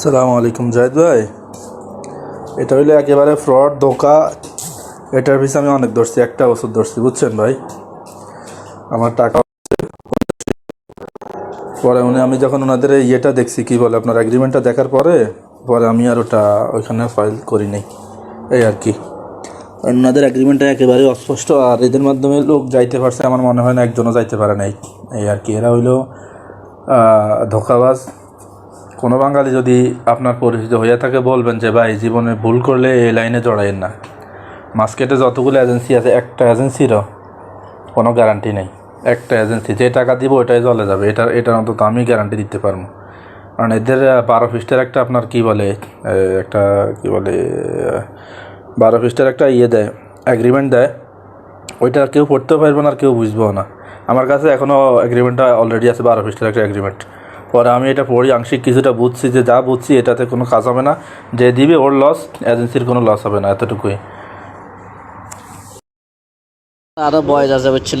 সালামু আলাইকুম জাহিদ ভাই। এটা হইল একেবারে ফ্রড, ধোকা। এটার পিছনে আমি অনেক ধরছি, একটা ওষুধ ধরছি, বুঝছেন ভাই? আমার টাকা পরে উনি, আমি যখন ওনাদের ইয়েটা দেখছি, কি বলে আপনার অ্যাগ্রিমেন্টটা দেখার পরে পরে আমি আর ওটা ওইখানে ফাইল করি নাই। এই আর কি। ওনাদের অ্যাগ্রিমেন্টটা একেবারে অস্পষ্ট, আর এদের মাধ্যমে লোক যাইতে পারছে, আমার মনে হয় না একজনও যাইতে পারে নাই। এই আর কি, এরা হইল ধোকাবাজ। কোনো বাঙালি যদি আপনার পরিচিত হইয়া থাকে, বলবেন যে, ভাই, জীবনে ভুল করলে এই লাইনে জড়াইন না। মার্কেটে যতগুলো এজেন্সি আছে, একটা এজেন্সিরও কোনো গ্যারান্টি নেই। একটা এজেন্সি যে টাকা দিব ওটাই চলে যাবে। এটা এটার অন্তত আমি গ্যারান্টি দিতে পারব। কারণ এদের বারো পৃষ্ঠের একটা আপনার কি বলে একটা কি বলে বারো পৃষ্ঠের একটা ইয়ে দেয় অ্যাগ্রিমেন্ট দেয়। ওইটা কেউ পড়তেও পারবে না, আর কেউ বুঝবেও না। আমার কাছে এখনও এগ্রিমেন্টটা অলরেডি আছে, বারো পৃষ্ঠের একটা এগ্রিমেন্ট পরে আমি এটা পড়ি, আংশিক কিছুটা বুঝছি যে যা বুঝছি এটাতে কোনো কাজ হবে না। যে দিবে ওর লস এজেন্সির কোনো লস হবে না, এতটুকুই। আরও বয়স আছে বুঝছেন